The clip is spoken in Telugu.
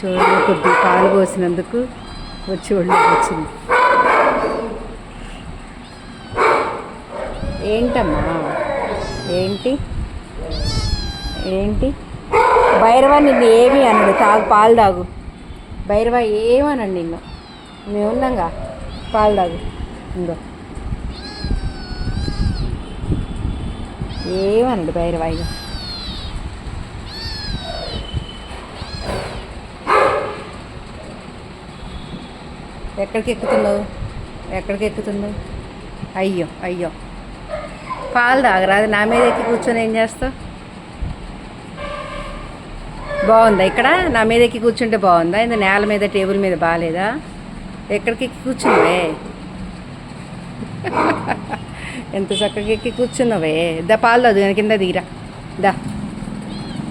చూడండి కొద్ది పాలు పోసినందుకు వచ్చి ఒళ్ళోకి వచ్చింది. ఏంటమ్మా? ఏంటి? ఏంటి? భైరవ నిన్ను ఏమి అనడు. తాగు పాలు తాగు. భైరవ ఏమనండి నిన్ను? మేము ఉన్నాగా. పాలు తాగు. ఇంకో ఏమనండి భైరవ ఇక ఎక్కడికి ఎక్కుతున్నావు? ఎక్కడికి ఎక్కుతున్నావు? అయ్యో అయ్యో. పాలు తాగరా? నా మీద ఎక్కి కూర్చొని ఏం చేస్తావు? బాగుందా ఇక్కడ? నా మీద ఎక్కి కూర్చుంటే బాగుందా? ఇది నేల మీద టేబుల్ మీద బాగాలేదా ఎక్కడికి ఎక్కి కూర్చున్నావే? ఎంత చక్కగా ఎక్కి కూర్చున్నావే? దా పాలు తాదు కింద దిగిరా. దా.